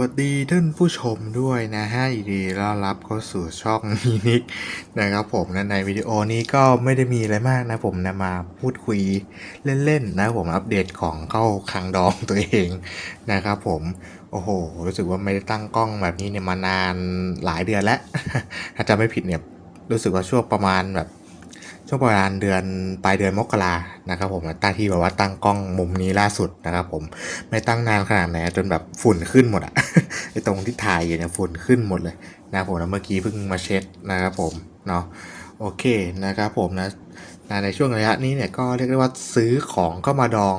วัสดีท่านผู้ชมด้วยนะฮะยินดีต้อนรับเข้าสู่ช่องมินิกนะครับผมนะในวิดีโอนี้ก็ไม่ได้มีอะไรมากนะผมนะมาพูดคุยเล่นๆนะผมอัปเดตของเข้าคังดองตัวเองนะครับผมโอ้โห รู้สึกว่าไม่ได้ตั้งกล้องแบบนี้เนี่ยมานานหลายเดือนแล้วถ้าจำไม่ผิดเนี่ยรู้สึกว่าช่วงประมาณแบบ ช่วงประมาณเดือนปลายเดือนมกรานะครับผมตั้งที่แบบว่าตั้งกล้องมุมนี้ล่าสุดนะครับผมไม่ตั้งนานขนาดไหนจนแบบฝุ่นขึ้นหมดอะไอตรงที่ถ่ายอยู่เนี่ยฝุ่นขึ้นหมดเลยนะผมแล้วเมื่อกี้เพิ่งมาเช็ดนะครับผมเนาะโอเคนะครับผมนะในช่วงระยะนี้เนี่ยก็เรียกได้ว่าซื้อของก็มาดอง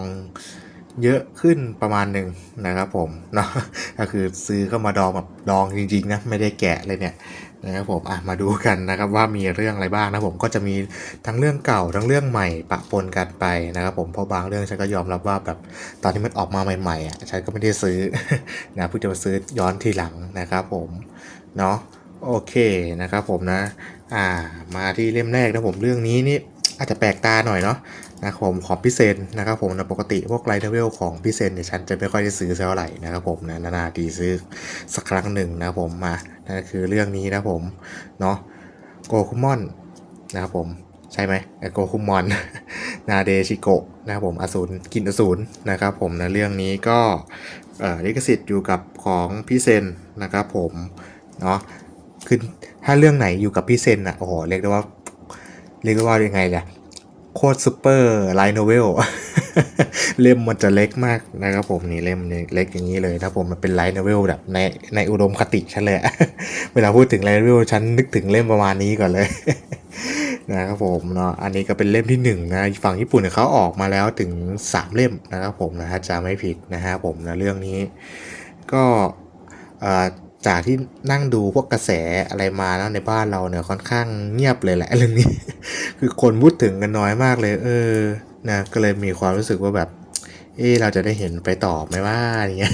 เยอะขึ้นประมาณหนึ่งนะครับผมเนาะก็คือซื้อก็มาดองแบบดองจริงๆนะไม่ได้แกะเลยเนี่ย นะครับผมอะมาดูกันนะครับว่ามีเรื่องอะไรบ้างนะผมก็จะมีทั้งเรื่องเก่าทั้งเรื่องใหม่ปะปนกันไปนะครับผมเพราะบางเรื่องฉันก็ยอมรับว่าแบบตอนที่มันออกมาใหม่ๆอะฉันก็ไม่ได้ซื้อนะเพิ่งจะมาซื้อย้อนทีหลังนะครับผมเนาะโอเคนะครับผมนะอ่ามาที่เล่มแรกนะผมเรื่องนี้นี่อาจจะแปลกตาหน่อยเนาะ นะครับผมของพี่เซนนะครับผมนะปกติพวกไลท์เวลของพี่เซนเนี่ยฉันจะไม่ค่อยได้ซื้อเท่าไหร่นะครับผมนะนานๆทีซื้อสักครั้งหนึ่งนะครับผมมานั่นคือเรื่องนี้นะผมเนาะโกคุมอนนะครับผมใช่ไหมโกคุมอนนาเดชิโกะนะครับผมอสูรกินอสูรนะครับผมนะเรื่องนี้ก็เอ่อลิขสิทธิ์อยู่กับของพี่เซนนะครับผมเนาะคือถ้าเรื่องไหนอยู่กับพี่เซนอะโอ้โหเรียกได้ว่าเรียกได้ว่ายังไงล่ะ โคตรซูเปอร์ไลท์โนเวลเล่มมันจะเล็กมากนะครับผมนี่เล่มเล็กอย่างนี้เลยนะผมมันเป็นไลท์โนเวลแบบในในอุดมคติฉันเลยเวลาพูดถึงไลท์โนเวลฉันนึกถึงเล่มประมาณนี้ก่อนเลยนะครับผมเนาะอันนี้ก็เป็นเล่มที่หนึ่งนะฝั่งญี่ปุ่นเนี่ยเขาออกมาแล้วถึง 3 เล่มนะครับผมนะถ้าจะไม่ผิดนะฮะผมนะเรื่องนี้ ก็เอ่อ จากที่นั่งดูพวกกระแสอะไรมาแล้วในบ้านเราเนี่ยค่อนข้างเงียบเลยแหละเรื่องนี้ คือคนพูดถึงกันน้อยมากเลย เออนะก็เลยมีความรู้สึกว่าแบบ เออเราจะได้เห็นไปต่อไหมว่าอย่างเงี้ย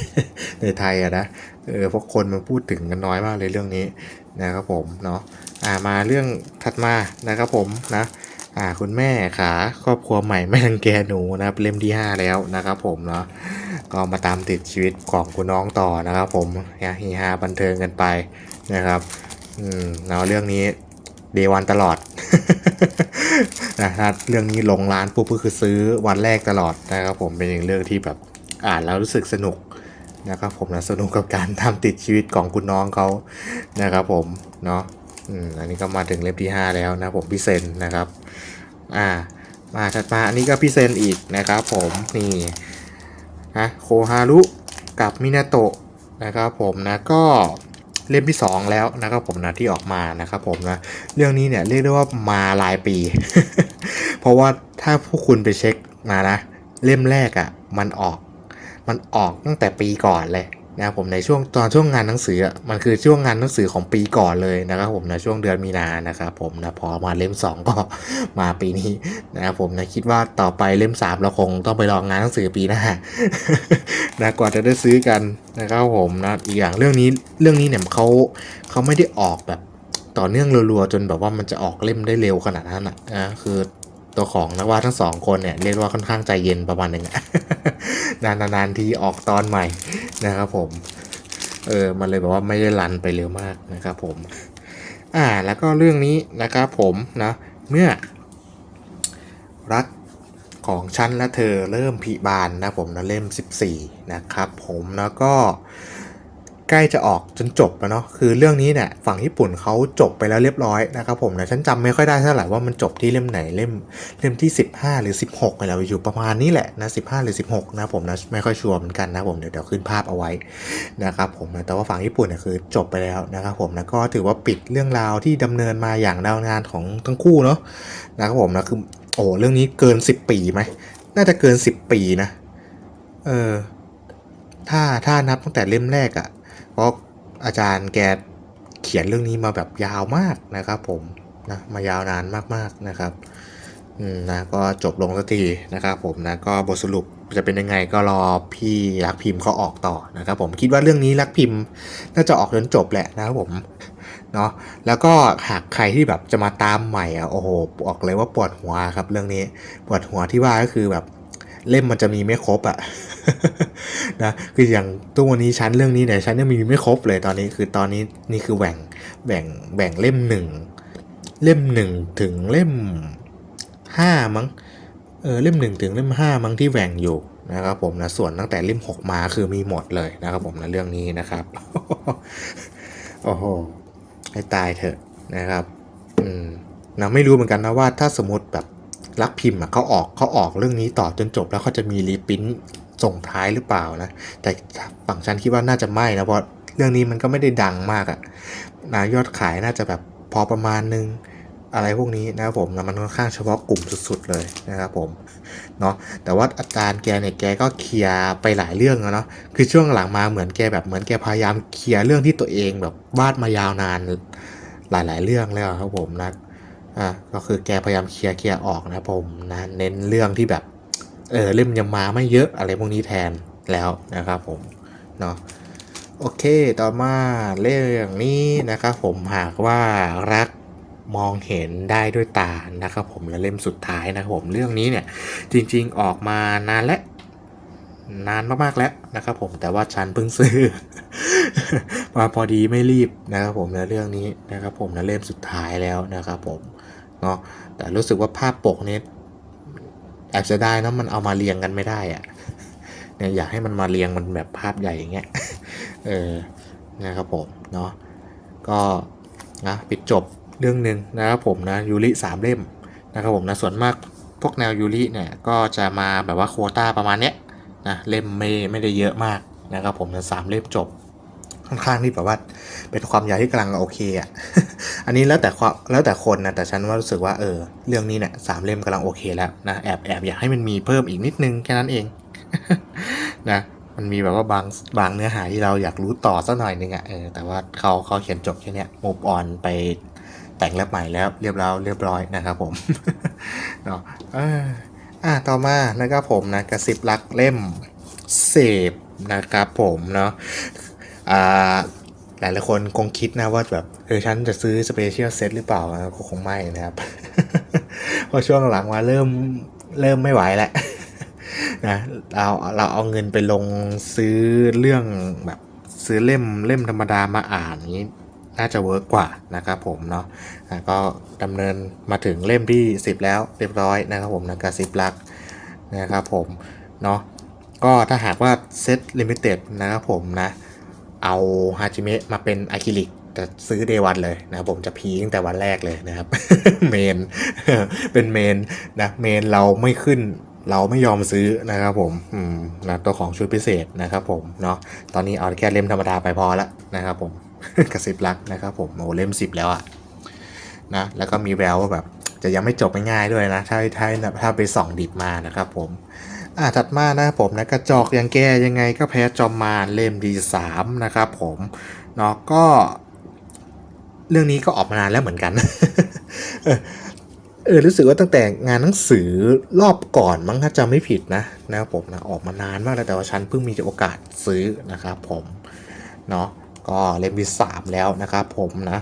ในไทยอะนะเออเพราะคนมันพูดถึงกันน้อยมากเลยเรื่องนี้นะครับผมเนาะอ่ามาเรื่องถัดมานะครับผมนะ อ่าคุณแม่ขาครอบครัวใหม่ไม่รังแกหนูนะครับเล่มที่ 5 แล้วนะครับผมเนาะก็มาตามติดชีวิตของคุณน้องต่อนะครับผมฮีฮาบันเทิงกันไปนะครับอืมเนาะเรื่องนี้เดวันตลอดนะถ้าเรื่องนี้ลงร้านปุ๊บก็คือซื้อวันแรกตลอดนะครับผมเป็นอีกเรื่องที่แบบอ่านแล้วรู้สึกสนุกนะครับผมนะสนุกกับการทำติดชีวิตของคุณน้องเขานะครับผมเนาะ อืมอันนี้ก็มาถึงเล่มที่ 5 แล้วนะผมพี่เซนนะครับ อ่า มาถัดมาอันนี้ก็พี่เซนอีกนะครับผมนี่นะโคฮารุกับมินาโตะนะครับผมนะก็เล่มที่ 2 แล้วนะครับผมนะที่ออกมานะครับผมนะเรื่องนี้เนี่ยเรียกได้ว่ามาหลายปี เพราะว่าถ้าพวกคุณไปเช็คมานะ เล่มแรกอะ่ะมันออก มันออกตั้งแต่ปีก่อนเลย นะครับผมในช่วงตอนช่วงงานหนังสืออะมันคือช่วงงานหนังสือของปีก่อนเลยนะครับผมนะช่วงเดือนมีนานะครับผมนะพอมาเล่ม 2 ก็มาปีนี้นะครับผมนะคิดว่าต่อไปเล่ม 3 เราคงต้องไปลองงานหนังสือปีหน้านะกว่าจะได้ซื้อกันนะครับผมนะอีกอย่างเรื่องนี้เรื่องนี้เนี่ยเขาเขาไม่ได้ออกแบบต่อเนื่องรัวๆจนแบบว่ามันจะออกเล่มได้เร็วขนาดนั้นอะนะคือ ตัวของนักวาดทั้งสองคนเนี่ยเรียกว่าค่อนข้างใจเย็นประมาณหนึ่งนานๆทีออกตอนใหม่นะครับผมเออมันเลยแบบว่าไม่ได้รันไปเร็วมากนะครับผมอ่าแล้วก็เรื่องนี้นะครับผมนะเมื่อ รักของฉันและเธอเริ่มพิบานนะผมนะเล่ม 14 นะครับผมแล้วก็ ใกล้จะออกจนจบแล้วเนาะคือเรื่องนี้เนี่ยฝั่งญี่ปุ่นเขาจบไปแล้วเรียบร้อยนะครับผมนะฉันจำไม่ค่อยได้เท่าไหร่ว่ามันจบที่เล่มไหนเล่มเล่มที่ 15 หรือ 16อะไรอยู่ประมาณนี้แหละนะ15 หรือ 16 นะผมนะไม่ค่อยชัวร์เหมือนกันนะผมเดี๋ยวเดี๋ยวขึ้นภาพเอาไว้นะครับผมนะแต่ว่าฝั่งญี่ปุ่นเนี่ยคือจบไปแล้วนะครับผมนะก็ถือว่าปิดเรื่องราวที่ดำเนินมาอย่างดาวนานของทั้งคู่เนาะนะครับผมนะคือโอ้เรื่องนี้เกิน 10 ปีไหมน่าจะเกิน 10 ปีนะเออถ้าถ้านับตั้งแต่เล่มแรกอะ ราะอาจารย์แกเขียนเรื่องนี้มาแบบยาวมากนะครับผมนะมายาวนานมากๆนะครับอืมนะก็จบลงสักทีนะครับผมนะก็บทสรุปจะเป็นยังไงก็รอพี่รักพิมพ์เขาออกต่อนะครับผมคิดว่าเรื่องนี้รักพิมพ์น่าจะออกจนจบแหละนะครับผมเนาะแล้วก็หากใครที่แบบจะมาตามใหม่อะโอ้โหบอกเลยว่าปวดหัวครับเรื่องนี้ปวดหัวที่ว่าก็คือแบบ เล่มมันจะมีไม่ครบอะนะคืออย่างตัววันนี้ชั้นเรื่องนี้เนี่ยชั้นยังมีไม่ครบเลยตอนนี้คือตอนนี้นี่คือแบ่งแบ่งแบ่งเล่มหนึ่งเล่มหนึ่งถึงเล่มห้ามั้งเออเล่มหนึ่งถึงเล่มห้ามั้งที่แบ่งอยู่นะครับผมนะส่วนตั้งแต่เล่มหกมาคือมีหมดเลยนะครับผมนะเรื่องนี้นะครับโอ้โหให้ตายเถอะนะครับ อืมนะไม่รู้เหมือนกันนะว่าถ้าสมมติแบบ รักพิมพ์อะเขาออกเขาออกเรื่องนี้ต่อจนจบแล้วเขาจะมีรีปรินท์ส่งท้ายหรือเปล่านะแต่ฝั่งฉันคิดว่าน่าจะไม่นะเพราะเรื่องนี้มันก็ไม่ได้ดังมากอะนะยอดขายน่าจะแบบพอประมาณนึงอะไรพวกนี้นะครับผมนะมันค่อนข้างเฉพาะกลุ่มสุด ๆ เลยนะครับผมเนาะแต่ว่าอาจารย์แกเนี่ยแกก็เคลียร์ไปหลายเรื่องแล้วเนาะคือช่วงหลังมาเหมือนแกแบบเหมือนแกพยายามเคลียร์เรื่องที่ตัวเองแบบวาดมายาวนานหลาย ๆ เรื่องแล้วครับผมนะ อะก็คือแกพยายามเคลียร์เคลียร์ออกนะผมนะเน้นเรื่องที่แบบเออเล่มยังมาไม่เยอะอะไรพวกนี้แทนแล้วนะครับผมเนาะโอเคต่อมาเรื่องนี้นะครับผมหากว่ารักมองเห็นได้ด้วยตานะครับผมและเล่มสุดท้ายนะครับผมเรื่องนี้เนี่ยจริงๆออกมานานและนานมากๆแล้วนะครับผมแต่ว่าฉันเพิ่งซื้อมาพอดีไม่รีบนะครับผมในเรื่องนี้นะครับผมในเล่มสุดท้ายแล้วนะครับผม เนาะแต่รู้สึกว่าภาพปกนี้แอบจะได้นะมันเอามาเรียงกันไม่ได้อะเนี่ยอยากให้มันมาเรียงมันแบบภาพใหญ่อย่างเงี้ยเออนะครับผมเนาะก็นะปิดจบเรื่องหนึ่งนะครับผมนะยูริสามเล่มนะครับผมนะส่วนมากพวกแนวยูริเนี่ยก็จะมาแบบว่าโควต้าประมาณเนี้ยนะเล่มไม่ไม่ได้เยอะมากนะครับผมนะสามเล่มจบค่อนข้างที่แบบว่าเป็นความยาวที่กำลังโอเคอะ อันนี้แล้วแต่ความแล้วแต่คนนะแต่ฉันว่ารู้สึกว่าเออเรื่องนี้เนี่ยสามเล่มกำลังโอเคแล้วนะแอบแอบอยากให้มันมีเพิ่มอีกนิดนึงแค่นั้นเองนะมันมีแบบว่าบางบางเนื้อหาที่เราอยากรู้ต่อสักหน่อยนึงอะ่ะเออแต่ว่าเขาเขาเขียนจบแค่นี้มูฟออนไปแต่งเล่มใหม่แล้วเรียบร้อยเรียบร้อยนะครับผมเนาะอะต่อมานะครับผมนะกระสิบลักเล่มเสพนะครับผมเนาะอ่า หลายหลายคนคงคิดนะว่าแบบเออฉันจะซื้อสเปเชียลเซตหรือเปล่าก็คงไม่นะครับเพราะช่วงหลังมาเริ่มเริ่มไม่ไหวแล้วนะเราเราเอาเงินไปลงซื้อเรื่องแบบซื้อเล่มเล่มธรรมดามาอ่านนี้น่าจะเวิร์กกว่านะครับผมเนาะะก็ดำเนินมาถึงเล่มที่ 10 แล้วเรียบร้อยนะครับผมนะกับสิบลักนะครับผมเนาะก็ถ้าหากว่าเซตลิมิเต็ดนะครับผมนะ เอาฮาจิเมะมาเป็นอะคริลิกจะซื้อเดวันเลยนะผมจะพีตั้งแต่วันแรกเลยนะครับ เมน เป็นเมนนะเมนเราไม่ขึ้นเราไม่ยอมซื้อนะครับผมอืมนะตัวของชุดพิเศษนะครับผมเนาะตอนนี้เอาแค่เล่มธรรมดาไปพอละนะครับผมกระซิบรักนะครับผมโอ้เล่มสิบแล้วอะนะแล้วก็มีแววว่าแบบจะยังไม่จบง่ายๆด้วยนะ ถ้าถ้าถ้าไปส่องดิบมานะครับผม อ่าถัดมานะครับผมนะกระจอกยังแก้ยังไงก็แพ้จอมมารเล่มดีสามนะครับผมเนาะก็ เรื่องนี้ก็ออกมานานแล้วเหมือนกันเออรู้สึกว่าตั้งแต่งานหนังสือรอบก่อนมั้งถ้าจำไม่ผิดนะนะครับผมนะออกมานานมากแล้วแต่ว่าฉันเพิ่งมีโอกาสซื้อนะครับผมเนาะก็เล่มที่สามแล้วนะครับผมนะ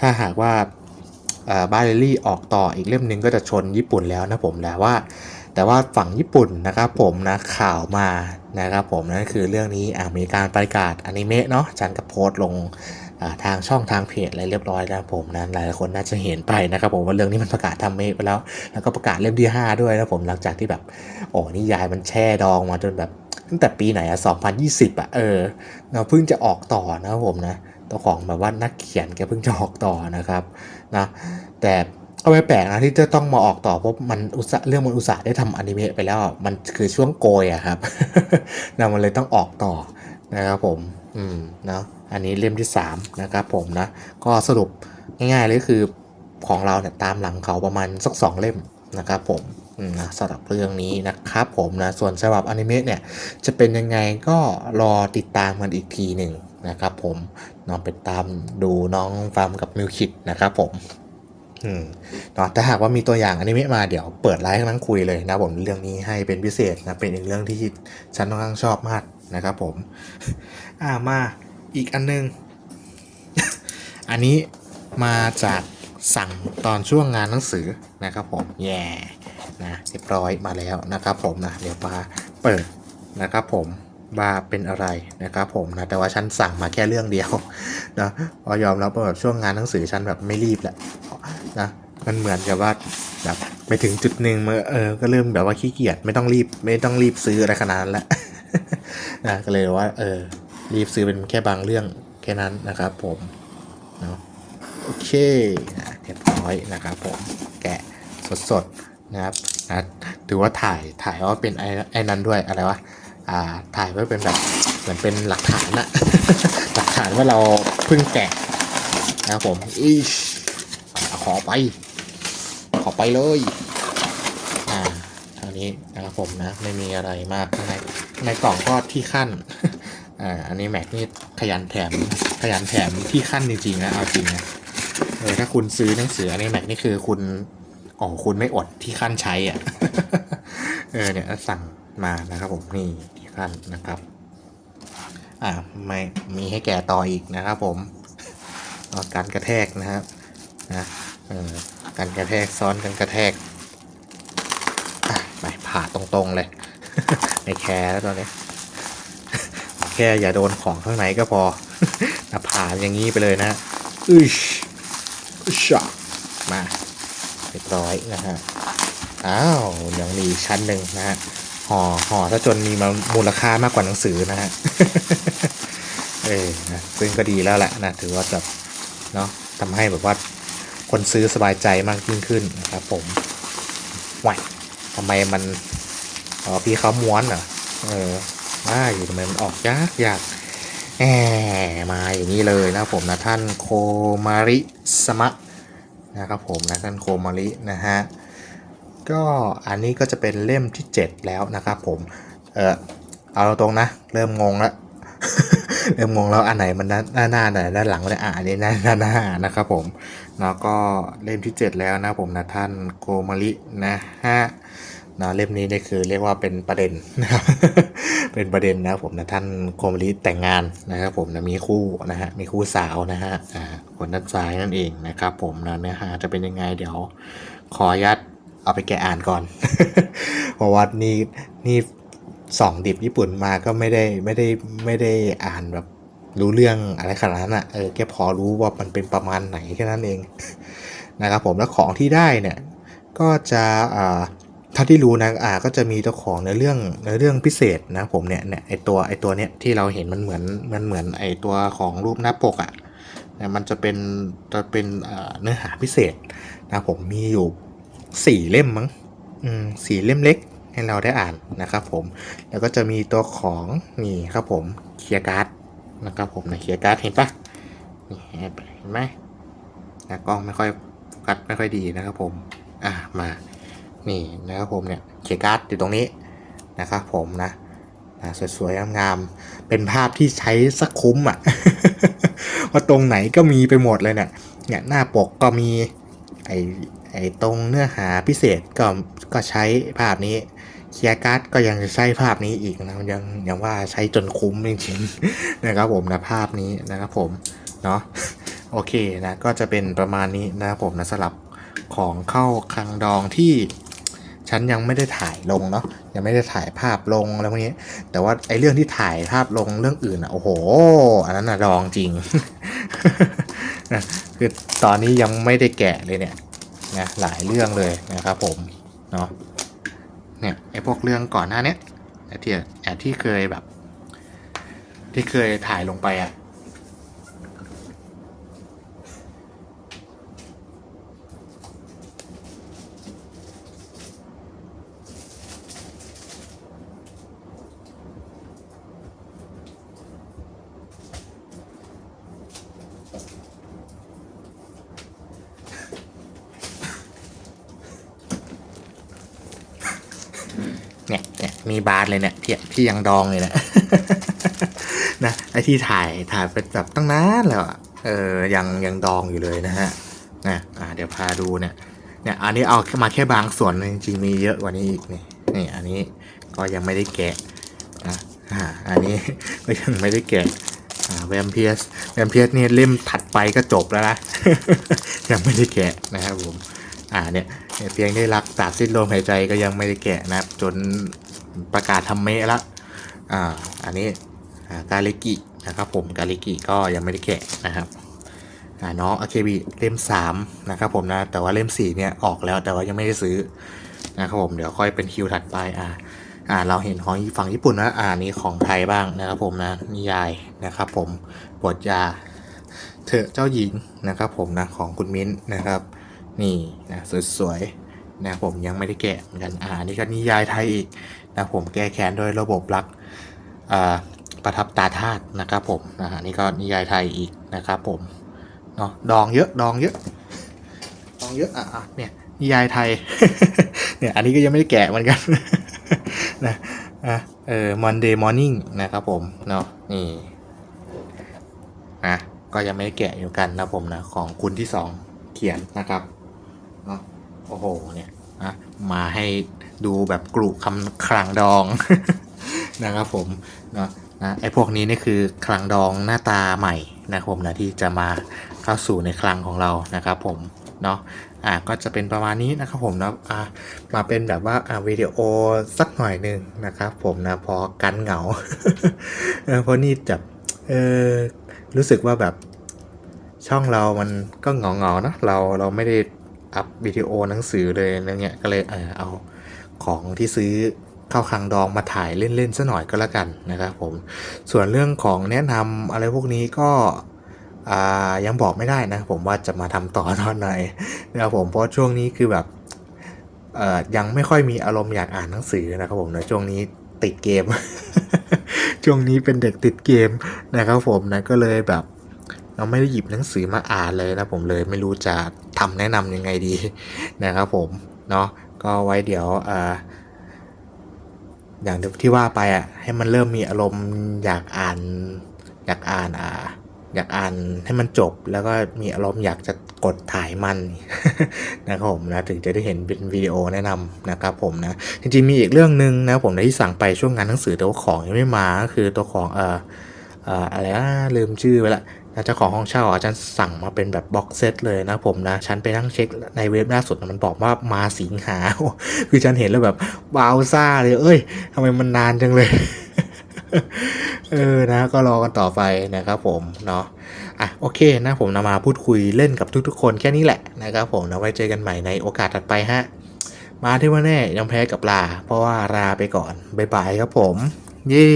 ถ้าหากว่าบาเรลลี่ออกต่ออีกเล่มหนึ่งก็จะชนญี่ปุ่นแล้วนะผมแต่ว่า แต่ว่าฝั่งญี่ปุ่นนะครับผมนะข่าวมานะครับผมนั่นคือเรื่องนี้มีการประกาศอนิเมะเนาะจันกับโพสลงทางช่องทางเพจอะไรเรียบร้อยแล้วผมนะหลายคนน่าจะเห็นไปนะครับผมว่าเรื่องนี้มันประกาศทำเมะไปแล้ว แล้วก็ประกาศเล่มที่5ด้วยนะผมหลังจากที่แบบโอ้นิยายมันแช่ดองมาจนแบบตั้งแต่ปีไหนอะ2020อะเออเราเพิ่งจะออกต่อนะครับผมนะตัวของแบบว่านักเขียนแกเพิ่งจะออกต่อนะครับนะแต่ ก็ไม่แปลกนะที่จะต้องมาออกต่อเพราะมันอุตสาเรื่องมันอุตสาห์ได้ทำอนิเมะไปแล้ว มันคือช่วงโกยอะครับนะมันเลยต้องออกต่อนะครับผม อืมเนาะอันนี้เล่มที่3นะครับผมนะ ก็สรุปง่ายๆเลยคือของเราเนี่ยตามหลังเขาประมาณสัก 2 เล่มนะครับผมนะสำหรับเรื่องนี้นะครับผมนะ ส่วนฉบับอนิเมะเนี่ย จะเป็นยังไงก็รอติดตามกันอีกทีหนึ่งนะครับผมน้องไปตามดูน้องฟาร์มกับมิวคิดนะครับผม เนาะถ้าหากว่ามีตัวอย่างอนิเมะมาเดี๋ยวเปิดไลฟ์นั่งคุยเลยนะผมเรื่องนี้ให้เป็นพิเศษนะเป็นอีกเรื่องที่ฉันค่อนข้างชอบมากนะครับผม อ่ามาอีกอันนึง อันนี้มาจากสั่งตอนช่วงงานหนังสือนะครับผมแย่นะเรียบร้อยมาแล้วนะครับผมนะเดี๋ยวมาเปิดนะครับผมว่าเป็นอะไรนะครับผมนะแต่ว่าฉันสั่งมาแค่เรื่องเดียวนะพอยอมรับว่าแบบช่วงงานหนังสือฉันแบบไม่รีบแหละ นะมันเหมือนกับว่าแบบไปถึงจุดหนึ่งเออก็เริ่มแบบว่าขี้เกียจไม่ต้องรีบไม่ต้องรีบซื้ออะไรขนาดนั้นละนะก็เลยว่าเออรีบซื้อเป็นแค่บางเรื่องแค่นั้นนะครับ ผมเนาะโอเคเรียบร้อยนะครับผมแกะสดๆนะครับนะถือว่าถ่ายถ่ายว่าเป็นไอ้ไอ้นั้นด้วยอะไรวะอ่าถ่ายไว้เป็นแบบเหมือนเป็นหลักฐานอะหลักฐานว่าเราเพิ่งแกะนะครับผมอีช อาขอไป ขอไปเลย อ่าทางนี้นะครับผมนะ ไม่มีอะไรมากข้างในในกล่องก็ที่ขั้น อ่า อันนี้แม็กนี่ขยันแถม ขยันแถมที่ขั้นจริงๆนะ เอาจริงนะ เออ ถ้าคุณซื้อหนังสืออันนี้แม็กนี่คือคุณอ๋อคุณไม่อดที่ขั้นใช้อะ เออเนี่ยสั่งมานะครับผมนี่ที่ขั้นนะครับ อ่าไม่มีให้แก่ต่ออีกนะครับผมอการกระแทกนะครับ นะเออการกระแทกซ้อนกันกระแทกอะไปผ่าตรงๆเลย ไม่แคร์แล้วตอนนี้ แค่อย่าโดนของข้างในก็พอนะผ่าอย่างนี้ไปเลยนะอึชอึชอะมาเรียบร้อยนะฮะอ้าวยังมีอีกชั้นหนึ่งนะฮะห่อห่อถ้าจนมีมูลค่ามากกว่าหนังสือนะฮะเออนะซึ่งก็ดีแล้วแหละนะถือว่าจะเนาะทำให้แบบว่า คนซื้อสบายใจมากยิ่งขึ้นนะครับผมไหวทำไมมันอ๋อพี่เขาม้วนเหรอเออว่าอยู่ทำไมมันออกยากยากแหมมาอย่างนี้เลยนะผมนะท่านโคมาริสมะนะครับผมนะท่านโคมารินะฮะก็อันนี้ก็จะเป็นเล่มที่ 7 แล้วนะครับผมเออเอาตรงนะเริ่มงงแล้วเริ่มงงแล้วอันไหนมันด้านหน้าหน้าไหนด้านหลังเนี่ยอะอันนี้หน้าหน้าหน้านะครับผม แล้วก็เล่มที่ 7 แล้วนะผมนะท่านโกมารินะฮะนะเล่มนี้นี่คือเรียกว่าเป็นประเด็นนะครับเป็นประเด็นนะผมนะท่านโกมาริแต่งงานนะครับผมนะมีคู่นะฮะมีคู่สาวนะฮะอ่าคนด้านซ้ายนั่นเองนะครับผมนะเนื้อหาจะเป็นยังไงเดี๋ยวขออนุญาตเอาไปแกะอ่านก่อน เพราะว่านี่นี่สองดิบญี่ปุ่นมาก็ไม่ได้ไม่ได้ไม่ได้อ่านแบบ รู้เรื่องอะไรขนาดนั้นอะเออแค่พอรู้ว่ามันเป็นประมาณไหนแค่นั้นเองนะครับผมแล้วของที่ได้เนี่ยก็จะอ่าถ้าที่รู้นะอ่าก็จะมีตัวของในเรื่องในเรื่องพิเศษนะผมเนี่ยเนี่ยไอตัวไอตัวเนี้ยที่เราเห็นมันเหมือนมันเหมือนไอตัวของรูปหน้าปกอะ่ะเนี่ยมันจะเป็นจะเป็นอ่าเนื้อหาพิเศษนะผมมีอยู่สี่เล่มมั้งอืมสี่เล่มเล็กให้เราได้อ่านนะครับผมแล้วก็จะมีตัวของนี่ครับผมเคียร์การ์ด นะครับผมนะเคลียการ์ดเห็นปะนี่เห็นไหมนะกล้องไม่ค่อยโฟกัสไม่ค่อยดีนะครับผมอะมานี่นะครับผมเนี่ยเขียการ์ดอยู่ตรงนี้นะครับผมนะนะสวยๆงามๆเป็นภาพที่ใช้สักคุ้มอะว่าตรงไหนก็มีไปหมดเลยเนี่ยเนี่ยหน้าปกก็มีไอไอตรงเนื้อหาพิเศษก็ก็ใช้ภาพนี้ เคียร์การ์ดก็ยังจะใช้ภาพนี้อีกนะยังยังว่าใช้จนคุ้มจริงๆนะครับผมนะภาพนี้นะครับผมเนาะโอเคนะก็จะเป็นประมาณนี้นะครับผมนะสำหรับของเข้าคลังดองที่ฉันยังไม่ได้ถ่ายลงเนาะยังไม่ได้ถ่ายภาพลงอะไรพวกนี้ แต่ว่าไอ้เรื่องที่ถ่ายภาพลงเรื่องอื่นอะโอ้โห อันนั้นนะดองจริงนะคือตอนนี้ยังไม่ได้แกะเลยเนี่ยนะหลายเรื่องเลยนะครับผมเนาะ เนี่ยไอ้พวกเรื่องก่อนหน้าเนี้ยไอ้ที่ไอ้ที่เคยแบบ ที่เคยถ่ายลงไปอะ เนี่ยเนี่ยมีบาร์เลยเนี่ยที่ที่ยังดองเลยนะนะไอที่ถ่ายถ่ายเป็นแบบตั้งนานแล้วเออยังยังดองอยู่เลยนะฮะนะอ่าเดี๋ยวพาดูเนี่ยเนี่ยอันนี้เอามาแค่บางส่วนจริงๆมีเยอะกว่านี้อีกนี่นี่อันนี้ก็ยังไม่ได้แกะนะอ่าอันนี้ก็ยังไม่ได้แกะแวมเพียสแวมเพียสเนี่ยเล่มถัดไปก็จบแล้วนะยังไม่ได้แกะนะครับผมอ่าเนี่ย เนี่ยเพียงได้รักตราบสิ้นลมหายใจก็ยังไม่ได้แกะนะครับ จนประกาศทำเมะละอ่าอันนี้อ่ากาลิกินะครับผมกาลิกิก็ยังไม่ได้แกะนะครับอ่าน้องอาเคบิเล่ม3นะครับผมนะแต่ว่าเล่ม4เนี่ยออกแล้วแต่ว่ายังไม่ได้ซื้อนะครับผมเดี๋ยวค่อยเป็นคิวถัดไปอ่าอ่าเราเห็นของฝั่งญี่ปุ่นนะอ่านี่ของไทยบ้างนะครับผมนะนิยายนะครับผมบทยาเธอเจ้าหญิงนะครับผมนะของคุณมิ้นนะครับ นี่นะสวยๆนะผมยังไม่ได้แกะเหมือนกันอ่านี่ก็นิยายไทยอีกนะผมแก้แค้นโดยระบบรักอ่าประทับตาธาตุนะครับผมนะฮะนี่ก็นิยายไทยอีกนะครับผมเนาะดองเยอะดองเยอะดองเยอะอะอะเนี่ยนิยายไทยเนี่ยอันนี้ก็ยังไม่ได้แกะเหมือนกันนะอะเออ Monday Morning นะครับผมเนาะนี่นะก็ยังไม่ได้แกะอยู่กันนะผมนะของคุณที่สองเขียนนะครับ โอ้โหเนี่ยนะมาให้ดูแบบกรุคำคลังดอง นะครับผมเนาะนะไอ้พวกนี้นี่คือคลังดองหน้าตาใหม่นะครับผมนะที่จะมาเข้าสู่ในคลังของเรานะครับผมเนาะอะก็จะเป็นประมาณนี้นะครับผมนะอะมาเป็นแบบว่าอะวิดีโอสักหน่อยหนึ่งนะครับผมนะพอกันเหงาเพราะนี่จะเออรู้สึกว่าแบบช่องเรามันก็เหงาเงาๆเนะเราเราไม่ได้ อัพวิดีโอหนังสือเลยอะไรเงี้ยก็เลยเออเอาของที่ซื้อเข้าคลังดองมาถ่ายเล่นๆซะหน่อยก็แล้วกันนะครับผมส่วนเรื่องของแนะนำอะไรพวกนี้ก็ยังบอกไม่ได้นะผมว่าจะมาทำต่อตอนไหนนะครับผมเพราะช่วงนี้คือแบบยังไม่ค่อยมีอารมณ์อยากอ่านหนังสือนะครับผมนะช่วงนี้ติดเกม ช่วงนี้เป็นเด็กติดเกมนะครับผมนะก็เลยแบบ เราไม่ได้หยิบหนังสือมาอ่านเลยนะผมเลยไม่รู้จะทำแนะนำยังไงดีนะครับผมเนาะก็ไว้เดี๋ยวอ่าอย่างที่ว่าไปอะให้มันเริ่มมีอารมณ์อยากอ่านอยากอ่านอ่าอยากอ่านให้มันจบแล้วก็มีอารมณ์อยากจะกดถ่ายมันนะครับผมนะถึงจะได้เห็นเป็นวิดีโอแนะนำนะครับผมนะจริงๆมีอีกเรื่องหนึ่งนะผมที่สั่งไปช่วงงานหนังสือแต่ว่าของยังไม่มาก็คือตัวของเอ่อเอ่ออะไรนะลืมชื่อไปละ เจ้าของห้องเช่าอาจารย์สั่งมาเป็นแบบบ็อกเซตเลยนะผมนะ ฉันไปนั่งเช็คในเว็บล่าสุดมันบอกว่ามาสิงหา คือฉันเห็นแล้วแบบวาวซ่าเลย เอ้ยทำไมมันนานจังเลย เออนะ ก็รอกันต่อไปนะครับผมเนาะอะโอเคนะผมนำมาพูดคุยเล่นกับทุกๆ คนแค่นี้แหละนะครับผมนะไว้เจอกันใหม่ในโอกาสถัดไปฮะ มาที่ว่าแน่ยังแพ้กับลา เพราะว่าลาไปก่อนบ๊ายบายครับผม เย้